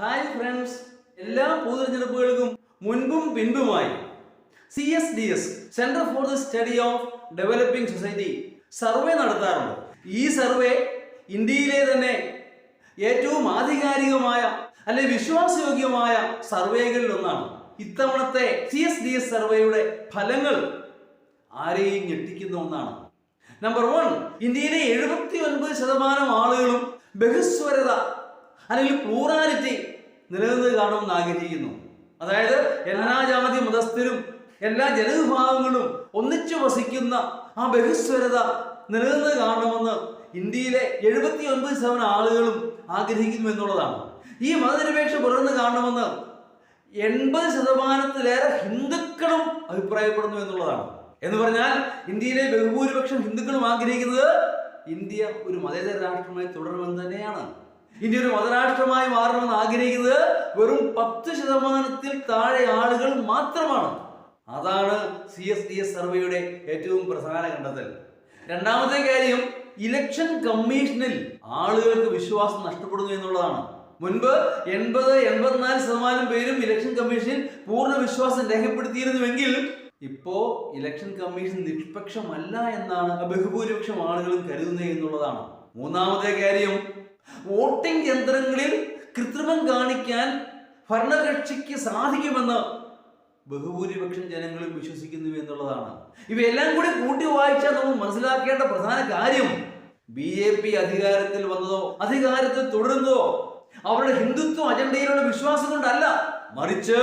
Hi friends എല്ലാ പൊതുതെരഞ്ഞെടുപ്പുകൾക്കും മുൻപും പിൻപുമായി C S D S centre for the study of developing society survey നടത്താറുണ്ട്. ഈ സർവേ ഇന്ത്യയിലെ തന്നെ ഏറ്റവും ആധികാരികമായ അല്ലെ വിശ്വാസയോഗ്യമായ സർവേകളിൽ ഒന്നാണ്. ഇത്തവണത്തെ സി എസ് ഡി എസ് സർവേയുടെ ഫലങ്ങൾ ആരെയും ഞെട്ടിക്കുന്ന ഒന്നാണ്. നമ്പർ വൺ ഇന്ത്യയിലെ എഴുപത്തി ഒൻപത് ശതമാനം ആളുകളും ബഹുസ്വരത അല്ലെങ്കിൽ പ്ലൂറാലിറ്റി നിലനിന്ന് കാണുമെന്ന് ആഗ്രഹിക്കുന്നു. അതായത് എല്ലാ ജാതി മതസ്ഥരും എല്ലാ ജനവിഭാഗങ്ങളും ഒന്നിച്ചു വസിക്കുന്ന ആ ബഹുസ്വരത നിലനിന്ന് കാണണമെന്ന് ഇന്ത്യയിലെ എഴുപത്തി ഒൻപത് ശതമാനം ആളുകളും ആഗ്രഹിക്കുന്നു എന്നുള്ളതാണ്. ഈ മതനിരപേക്ഷ പുലർന്ന് കാണണമെന്ന് എൺപത് ശതമാനത്തിലേറെ ഹിന്ദുക്കളും അഭിപ്രായപ്പെടുന്നു എന്നുള്ളതാണ്. എന്ന് പറഞ്ഞാൽ ഇന്ത്യയിലെ ബഹുഭൂരിപക്ഷം ഹിന്ദുക്കളും ആഗ്രഹിക്കുന്നത് ഇന്ത്യ ഒരു മതേതര രാഷ്ട്രമായി തുടരണമെന്ന് തന്നെയാണ്. ഇന്ത്യ ഒരു മതരാഷ്ട്രമായി മാറണമെന്ന് ആഗ്രഹിക്കുന്നത് വെറും പത്ത് ശതമാനത്തിൽ താഴെ ആളുകൾ മാത്രമാണ്. അതാണ് സി എസ് ഡി എസ് സർവേയുടെ ഏറ്റവും പ്രധാന കണ്ടെത്തൽ. രണ്ടാമത്തെ കാര്യം ഇലക്ഷൻ കമ്മീഷനിൽ ആളുകൾക്ക് വിശ്വാസം നഷ്ടപ്പെടുന്നു എന്നുള്ളതാണ്. മുൻപ് എൺപത് എൺപത്തിനാല് ശതമാനം പേരും ഇലക്ഷൻ കമ്മീഷനിൽ പൂർണ വിശ്വാസം രേഖപ്പെടുത്തിയിരുന്നുവെങ്കിൽ ഇപ്പോ ഇലക്ഷൻ കമ്മീഷൻ നിഷ്പക്ഷമല്ല എന്നാണ് ബഹുഭൂരിപക്ഷം ആളുകളും കരുതുന്നത് എന്നുള്ളതാണ്. മൂന്നാമത്തെ കാര്യം വോട്ടിംഗ് യന്ത്രങ്ങളിൽ കൃത്രിമം കാണിക്കാൻ ഭരണകക്ഷിക്ക് സാധിക്കുമെന്ന് ബഹുഭൂരിപക്ഷം ജനങ്ങളും വിശ്വസിക്കുന്നു എന്നുള്ളതാണ്. ഇവയെല്ലാം കൂടി കൂട്ടി വായിച്ചാൽ നമ്മൾ മനസ്സിലാക്കേണ്ട പ്രധാന കാര്യം ബി ജെ പി അധികാരത്തിൽ വന്നതോ അധികാരത്തിൽ തുടരുന്നതോ അവരുടെ ഹിന്ദുത്വ അജണ്ടയിലുള്ള വിശ്വാസം കൊണ്ടല്ല. മറിച്ച്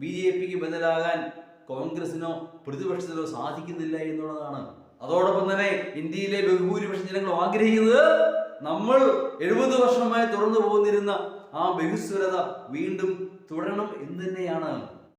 ബി ജെ പിക്ക് ബദലാകാൻ കോൺഗ്രസിനോ പ്രതിപക്ഷത്തിനോ സാധിക്കുന്നില്ല എന്നുള്ളതാണ്. അതോടൊപ്പം തന്നെ ഇന്ത്യയിലെ ബഹുഭൂരിപക്ഷം ജനങ്ങളും ആഗ്രഹിക്കുന്നത് നമ്മൾ എഴുപത് വർഷമായി തുറന്നു പോന്നിരുന്ന ആ ബഹുസ്വരത വീണ്ടും തുടരണം എന്ന് തന്നെയാണ്.